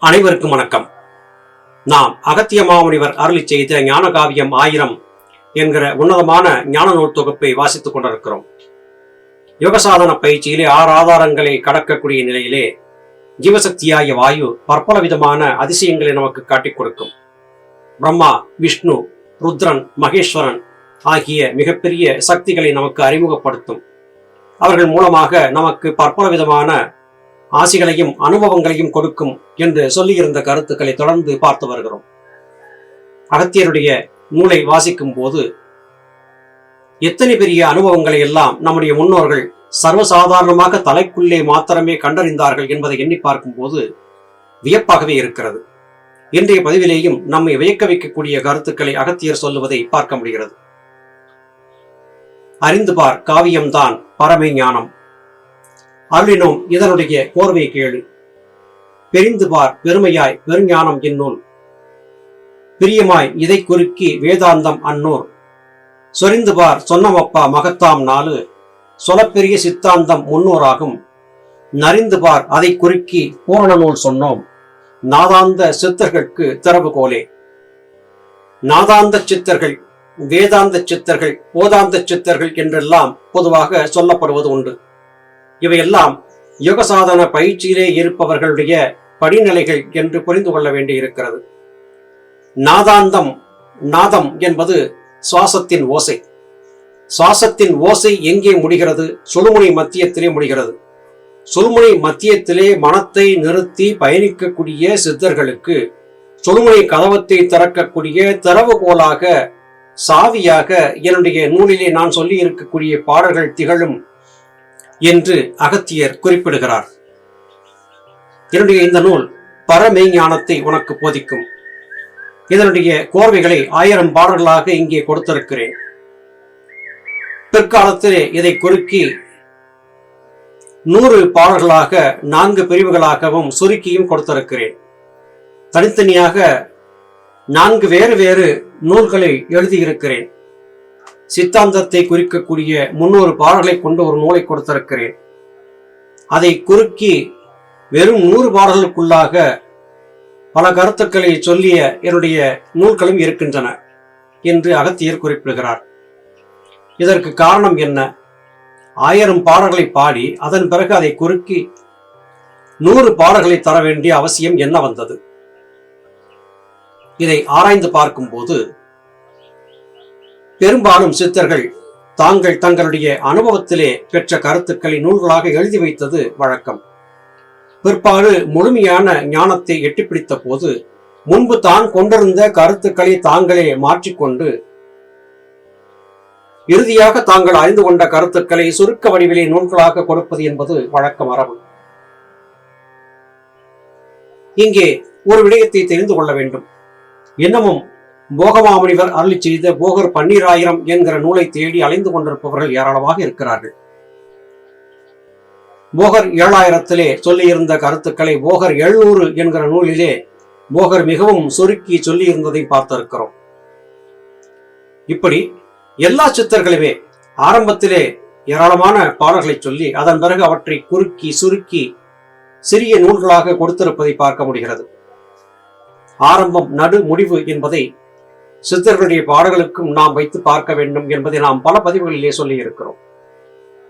அனைவருக்கும் வணக்கம். நாம் அகத்திய மாமுனிவர் அருளி செய்த ஞான காவியம் ஆயிரம் என்கிற உன்னதமான ஞான நூல் தொகுப்பை வாசித்துக் கொண்டிருக்கிறோம். யோகசாதன பயிற்சியிலே ஆறு ஆதாரங்களை கடக்கக்கூடிய நிலையிலே ஜீவசக்தியாகிய வாயு பற்பல விதமான அதிசயங்களை நமக்கு காட்டிக் கொடுக்கும். பிரம்மா விஷ்ணு ருத்ரன் மகேஸ்வரன் ஆகிய மிகப்பெரிய சக்திகளை நமக்கு அறிமுகப்படுத்தும். அவர்கள் மூலமாக நமக்கு பற்பல விதமான ஆசிகளையும் அனுபவங்களையும் கொடுக்கும் என்று சொல்லியிருந்த கருத்துக்களை தொடர்ந்து பார்த்து வருகிறோம். அகத்தியருடைய நூலை வாசிக்கும் போது எத்தனை பெரிய அனுபவங்களை எல்லாம் நம்முடைய முன்னோர்கள் சர்வசாதாரணமாக தலைக்குள்ளே மாத்திரமே கண்டறிந்தார்கள் என்பதை எண்ணி பார்க்கும்போது வியப்பாகவே இருக்கிறது. இன்றைய பதிவிலேயும் நம்மை வியக்க வைக்கக்கூடிய கருத்துக்களை அகத்தியர் சொல்லுவதை பார்க்க முடிகிறது. அறிந்து பார் காவியம்தான் பரமை ஞானம். அருளினோம் இதனுடைய கோர்வை கேளு பெரிந்து பார் பெருமையாய் பெருஞானம் இந்நூல் பிரியமாய் இதை குறுக்கி வேதாந்தம் அன்னூர். சொரிந்து பார் சொன்னமப்பா மகத்தாம் நாலு சொலப்பெரிய சித்தாந்தம் முன்னோராகும். நரிந்து பார் அதை குறுக்கி பூரண நூல் சொன்னோம். நாதாந்த சித்தர்களுக்கு திறவுகோலே நாதாந்த சித்தர்கள் வேதாந்த சித்தர்கள் போதாந்த சித்தர்கள் என்றெல்லாம் பொதுவாக சொல்லப்படுவது உண்டு. இவையெல்லாம் யோக சாதன பயிற்சியிலே இருப்பவர்களுடைய படிநிலைகள் என்று புரிந்து கொள்ள வேண்டியிருக்கிறது. நாதாந்தம் நாதம் என்பது சுவாசத்தின் ஓசை. சுவாசத்தின் ஓசை எங்கே முடிகிறது? சுழுமுனை மத்தியத்திலே முடிகிறது. சுழுமுனை மத்தியத்திலே மனத்தை நிறுத்தி பயணிக்கக்கூடிய சித்தர்களுக்கு சுழுமுனை கதவத்தை திறக்கக்கூடிய திறவுகோலாக சாவியாக என்னுடைய நூலிலே நான் சொல்லி இருக்கக்கூடிய பாடல்கள் திகழும் என்று அகத்தியர் குறிப்பிடுகிறார். என்னுடைய இந்த நூல் பரமெய்ஞானத்தை உனக்கு போதிக்கும். இதனுடைய கோர்வைகளை ஆயிரம் பாடல்களாக இங்கே கொடுத்திருக்கிறேன். பிற்காலத்திலே இதை குறுக்கி நூறு பாடல்களாக நான்கு பிரிவுகளாகவும் சுருக்கியும் கொடுத்திருக்கிறேன். தனித்தனியாக நான்கு வேறு வேறு நூல்களை எழுதியிருக்கிறேன். சித்தாந்தத்தை குறிக்கக்கூடிய முன்னூறு பாடல்களை கொண்டு ஒரு நூலை கொடுத்திருக்கிறேன். அதை குறுக்கி வெறும் நூறு பாடல்களுக்குள்ளாக பல கருத்துக்களை சொல்லிய என்னுடைய நூல்களும் இருக்கின்றன என்று அகத்தியர் குறிப்பிடுகிறார். இதற்கு காரணம் என்ன? ஆயிரம் பாடல்களை பாடி அதன் பிறகு அதை குறுக்கி நூறு பாடல்களை தர வேண்டிய அவசியம் என்ன வந்தது? இதை ஆராய்ந்து பார்க்கும்போது பெரும்பாலும் சித்தர்கள் தாங்கள் தங்களுடைய அனுபவத்திலே பெற்ற கருத்துக்களை நூல்களாக எழுதி வைத்தது வழக்கம். பிற்பாடு முழுமையான ஞானத்தை எட்டிப்பிடித்த போது முன்பு தான் கொண்டிருந்த கருத்துக்களை தாங்களே மாற்றிக்கொண்டு இறுதியாக தாங்கள் அறிந்து கொண்ட கருத்துக்களை சுருக்க வடிவிலே நூல்களாக கொடுப்பது என்பது வழக்க மரபு இங்கே ஒரு விடயத்தை தெரிந்து கொள்ள வேண்டும். இன்னமும் போகமாமுனிவர் அருளி செய்த போகர் பன்னீராயிரம் என்கிற நூலை தேடி அலைந்து கொண்டிருப்பவர்கள் ஏராளமாக இருக்கிறார்கள். போகர் ஏழாயிரத்திலே சொல்லியிருந்த கருத்துக்களை போகர் எழுநூறு என்கிற நூலிலே போகர் மிகவும் சுருக்கி சொல்லியிருந்ததை பார்த்திருக்கிறோம். இப்படி எல்லா சித்தர்களுமே ஆரம்பத்திலே ஏராளமான பாடல்களை சொல்லி அதன் பிறகு அவற்றை குறுக்கி சுருக்கி சிறிய நூல்களாக கொடுத்திருப்பதை பார்க்க முடிகிறது. ஆரம்பம் நடு முடிவு என்பதை சித்தர்களுடைய பாடல்களுக்கும் நாம் வைத்து பார்க்க வேண்டும் என்பதை நாம் பல பதிவுகளிலே சொல்லி இருக்கிறோம்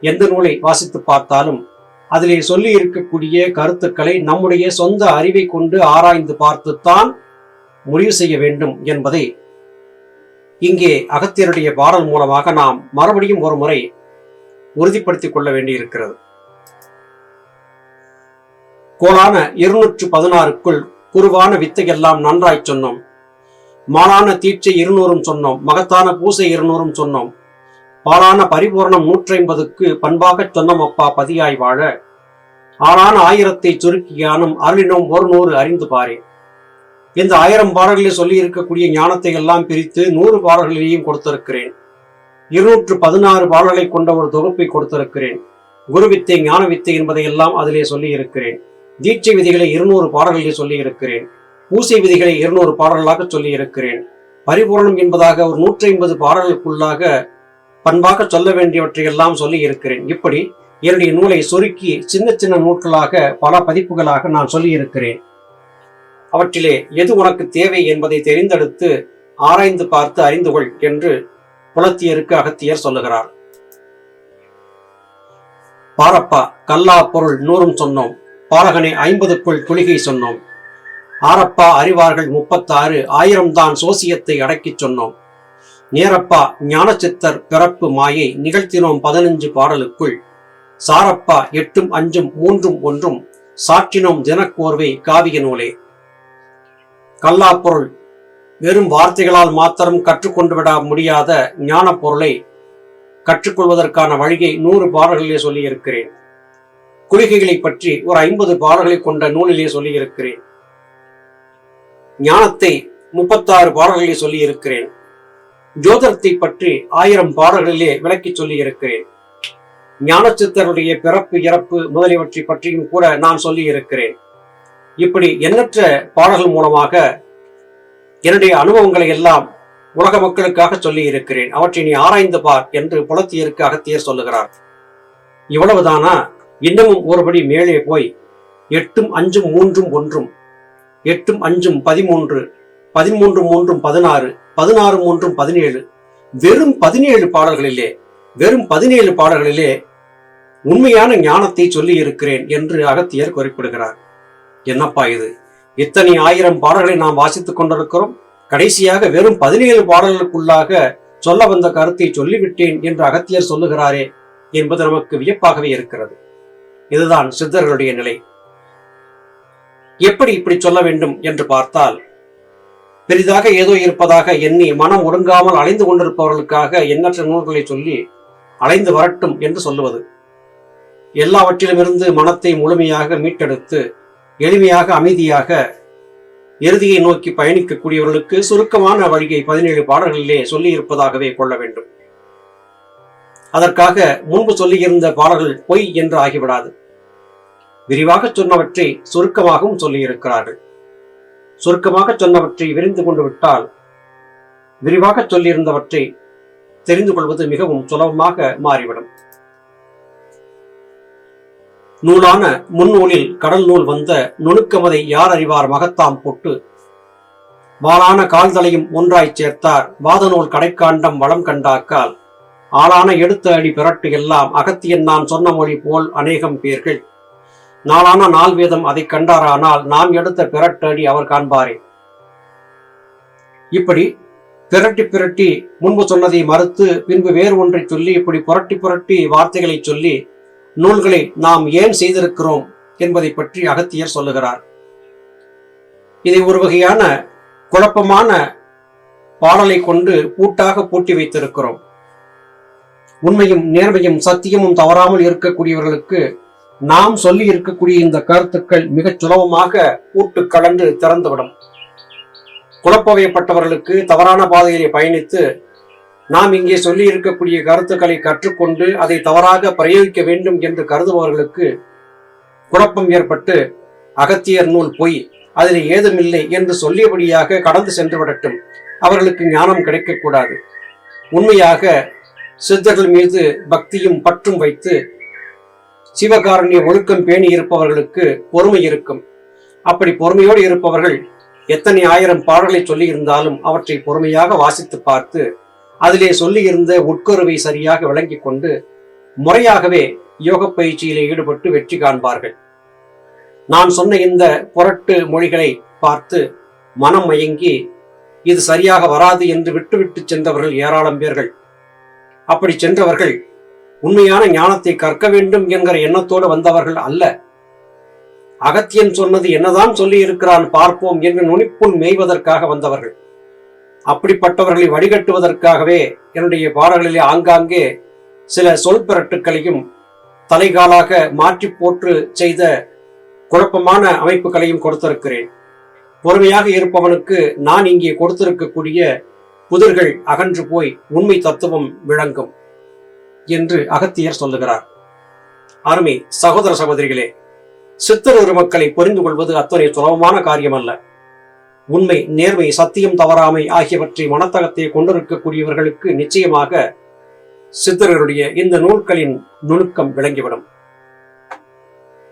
எந்த நூலை வாசித்து பார்த்தாலும் அதிலே சொல்லி இருக்கக்கூடிய கருத்துக்களை நம்முடைய சொந்த அறிவை கொண்டு ஆராய்ந்து பார்த்துத்தான் முடிவு செய்ய வேண்டும் என்பதை இங்கே அகத்தியருடைய பாடல் மூலமாக நாம் மறுபடியும் ஒரு முறை உறுதிப்படுத்திக் கொள்ள வேண்டியிருக்கிறது. கோலான இருநூற்று பதினாறுக்குள் குருவான வித்தையெல்லாம் நன்றாய் சொன்னோம். மாலான தீட்சை இருநூறும் சொன்னோம் மகத்தான பூசை இருநூறும் சொன்னோம். பாலான பரிபூர்ணம் நூற்றி ஐம்பதுக்கு பண்பாகச் சொன்னோம் அப்பா பதியாய் வாழ. ஆளான ஆயிரத்தை சுருக்கியானும் அருளினோம் ஒரு நூறு அறிந்து பாரே. இந்த ஆயிரம் பாடல்களில் சொல்லி இருக்கக்கூடிய ஞானத்தை எல்லாம் பிரித்து நூறு பாடல்களையும் கொடுத்திருக்கிறேன். இருநூற்று பதினாறு பாடல்களை கொண்ட ஒரு தொகுப்பை கொடுத்திருக்கிறேன். குரு வித்தை ஞான வித்தை என்பதை எல்லாம் அதிலே சொல்லி இருக்கிறேன் தீட்சை விதிகளை இருநூறு பாடல்களிலே சொல்லி இருக்கிறேன் பூசை விதிகளை இருநூறு பாடல்களாக சொல்லி இருக்கிறேன் பரிபூரணம் என்பதாக ஒரு நூற்றி ஐம்பது பாடல்களுக்குள்ளாக பண்பாக சொல்ல வேண்டியவற்றை எல்லாம் சொல்லி இருக்கிறேன் இப்படி என்னுடைய நூலை சுருக்கி சின்ன சின்ன நூல்களாக பல பதிப்புகளாக நான் சொல்லி இருக்கிறேன் அவற்றிலே எது உனக்கு தேவை என்பதை தெரிந்தெடுத்து ஆராய்ந்து பார்த்து அறிந்து கொள் என்று புலத்தியருக்கு அகத்தியர் சொல்லுகிறார். பாரப்பா கல்லா பொருள் நூறும் சொன்னோம். பாலகனை ஐம்பதுக்குள் குளிகை சொன்னோம். ஆரப்பா அறிவார்கள் முப்பத்தாறு ஆயிரம் தான் சோசியத்தை அடக்கிச் சொன்னோம். நேரப்பா ஞானச்சித்தர் பிறப்பு மாயை நிகழ்த்தினோம் பதினஞ்சு பாடலுக்குள். சாரப்பா எட்டும் அஞ்சும் மூன்றும் ஒன்றும் சாற்றினோம் தினக்கோர்வை காவிய நூலே. கல்லா பொருள் வெறும் வார்த்தைகளால் மாத்திரம் கற்றுக்கொண்டு விட முடியாத ஞான பொருளை கற்றுக்கொள்வதற்கான வழியை நூறு பாடல்களிலே சொல்லியிருக்கிறேன். குளிகைகளை பற்றி ஒரு ஐம்பது பாடல்களை கொண்ட நூலிலே சொல்லியிருக்கிறேன். ஞானத்தை முப்பத்தாறு பாடல்களிலே சொல்லியிருக்கிறேன். ஜோதரத்தை பற்றி ஆயிரம் பாடல்களிலே விளக்கி சொல்லியிருக்கிறேன். ஞானச்சித்தருடைய பிறப்பு இறப்பு முதலியவற்றை பற்றியும் கூட நான் சொல்லி இருக்கிறேன் இப்படி எண்ணற்ற பாடல்கள் மூலமாக என்னுடைய அனுபவங்களை எல்லாம் உலக மக்களுக்காக சொல்லி இருக்கிறேன் அவற்றை நீ ஆராய்ந்து பார் என்று புலத்தியருக்கு அகத்தியர் சொல்லுகிறார். இவ்வளவுதானா? இன்னமும் ஒருபடி மேலே போய் எட்டும் அஞ்சும் மூன்றும் ஒன்றும் எட்டும் அஞ்சும் பதிமூன்று பதிமூன்று மூன்றும் பதினாறு பதினாறு மூன்றும் பதினேழு. வெறும் பதினேழு பாடல்களிலே வெறும் பதினேழு பாடல்களிலே உண்மையான ஞானத்தை சொல்லி இருக்கிறேன் என்று அகத்தியர் குறிப்பிடுகிறார். என்னப்பா இது? இத்தனை ஆயிரம் பாடல்களை நாம் வாசித்துக் கொண்டிருக்கிறோம். கடைசியாக வெறும் பதினேழு பாடல்களுக்குள்ளாக சொல்ல வந்த கருத்தை சொல்லிவிட்டேன் என்று அகத்தியர் சொல்லுகிறாரே என்பது நமக்கு வியப்பாகவே இருக்கிறது. இதுதான் சித்தர்களுடைய நிலை. எப்படி இப்படி சொல்ல வேண்டும் என்று பார்த்தால் பெரிதாக ஏதோ இருப்பதாக எண்ணி மனம் ஒடுங்காமல் அலைந்து கொண்டிருப்பவர்களுக்காக எண்ணற்ற நூல்களை சொல்லி அலைந்து வரட்டும் என்று சொல்லுவது. எல்லாவற்றிலுமிருந்து மனத்தை முழுமையாக மீட்டெடுத்து எளிமையாக அமைதியாக இறுதியை நோக்கி பயணிக்கக்கூடியவர்களுக்கு சுருக்கமான வழியை பதினேழு பாடல்களிலே சொல்லி இருப்பதாகவே கொள்ள வேண்டும். அதற்காக முன்பு சொல்லியிருந்த பாடல்கள் பொய் என்று ஆகிவிடாது. விரிவாக சொன்னவற்றை சுருக்கமாகவும் சொல்லியிருக்கிறார்கள். சுருக்கமாக சொன்னவற்றை விரிந்து கொண்டு விட்டால் விரிவாக சொல்லியிருந்தவற்றை தெரிந்து கொள்வது மிகவும் சுலபமாக மாறிவிடும். நூலான முன்னூலில் கடல் நூல் வந்த நுணுக்கமதை யார் அறிவார் மகத்தாம் போட்டு வாளான கால்தலையும் ஒன்றாய்ச் சேர்த்தார் வாதநூல் கடைக்காண்டம் வளம் கண்டாக்கால் ஆளான எடுத்த அடி பிறட்டு எல்லாம் அகத்தியன் நான் சொன்ன மொழி போல் அநேகம் பேர்கள் நாளான நாள் வேதம் அதை கண்டாரானால் நாம் எடுத்த பிறட்டடி அவர் காண்பாரே. இப்படி பிரட்டி பிரட்டி முன்பு சொன்னதை மறுத்து பின்பு வேறு ஒன்றை சொல்லி இப்படி புரட்டி புரட்டி வார்த்தைகளை சொல்லி நூல்களை நாம் ஏன் செய்திருக்கிறோம் என்பதை பற்றி அகத்தியர் சொல்லுகிறார். இதை ஒரு வகையான குழப்பமான பாடலை கொண்டு பூட்டாக பூட்டி வைத்திருக்கிறோம். உண்மையும் நேர்மையும் சத்தியமும் தவறாமல் இருக்கக்கூடியவர்களுக்கு நாம் சொல்லி இருக்கக்கூடிய இந்த கருத்துக்கள் மிகச் சுலபமாக கூட்டு கலந்து திறந்துவிடும். குழப்பவையப்பட்டவர்களுக்கு தவறான பாதையை பயணித்து நாம் இங்கே சொல்லி இருக்கக்கூடிய கருத்துக்களை கற்றுக்கொண்டு அதை தவறாக பிரயோகிக்க வேண்டும் என்று கருதுபவர்களுக்கு குழப்பம் ஏற்பட்டு அகத்தியர் நூல் பொய் அதில் ஏதுமில்லை என்று சொல்லியபடியாக கடந்து சென்று விடட்டும் அவர்களுக்கு ஞானம் கிடைக்கக்கூடாது. உண்மையாக சித்தர்கள் மீது பக்தியும் பற்றும் வைத்து சிவகாரண்ய ஒழுக்கம் பேணி இருப்பவர்களுக்கு பொறுமை இருக்கும். அப்படி பொறுமையோடு இருப்பவர்கள் எத்தனை ஆயிரம் பாடல்களை சொல்லியிருந்தாலும் அவற்றை பொறுமையாக வாசித்து பார்த்து அதிலே சொல்லியிருந்த உட்கருவை சரியாக விளங்கிக் கொண்டு முறையாகவே யோக பயிற்சியிலே ஈடுபட்டு வெற்றி காண்பார்கள். நான் சொன்ன இந்த புரட்டு மொழிகளை பார்த்து மனம் மயங்கி இது சரியாக வராது என்று விட்டுவிட்டு சென்றவர்கள் ஏராளம் பேர்கள். அப்படி சென்றவர்கள் உண்மையான ஞானத்தை கற்க வேண்டும் என்கிற எண்ணத்தோடு வந்தவர்கள் அல்ல. அகத்தியன் சொன்னது என்னதான் சொல்லி இருக்கிறான் பார்ப்போம் என்று நுனிப்புண் மேய்வதற்காக வந்தவர்கள். அப்படிப்பட்டவர்களை வடிகட்டுவதற்காகவே என்னுடைய பாடல்களிலே ஆங்காங்கே சில சொல் பிறட்டுக்களையும் தலைகாலாக மாற்றி போற்று செய்த குழப்பமான அமைப்புகளையும் கொடுத்திருக்கிறேன். பொறுமையாக இருப்பவனுக்கு நான் இங்கே கொடுத்திருக்கக்கூடிய புதிர்கள் அகன்று போய் உண்மை தத்துவம் விளங்கும். என்று அகத்தியர் சொல்லுகிறார். அருமை சகோதர சகோதரிகளே சித்தர் மக்களை புரிந்து கொள்வது அத்தனை சுலபமான காரியம் அல்ல உண்மை நேர்மை சத்தியம் தவறாமை ஆகியவற்றை மனத்தகத்தை கொண்டிருக்கக்கூடியவர்களுக்கு நிச்சயமாக சித்தர்களுடைய இந்த நூல்களின் நுணுக்கம் விளங்கிவிடும்.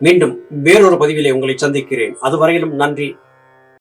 மீண்டும் வேறொரு பதிவிலே உங்களை சந்திக்கிறேன். அதுவரையிலும் நன்றி.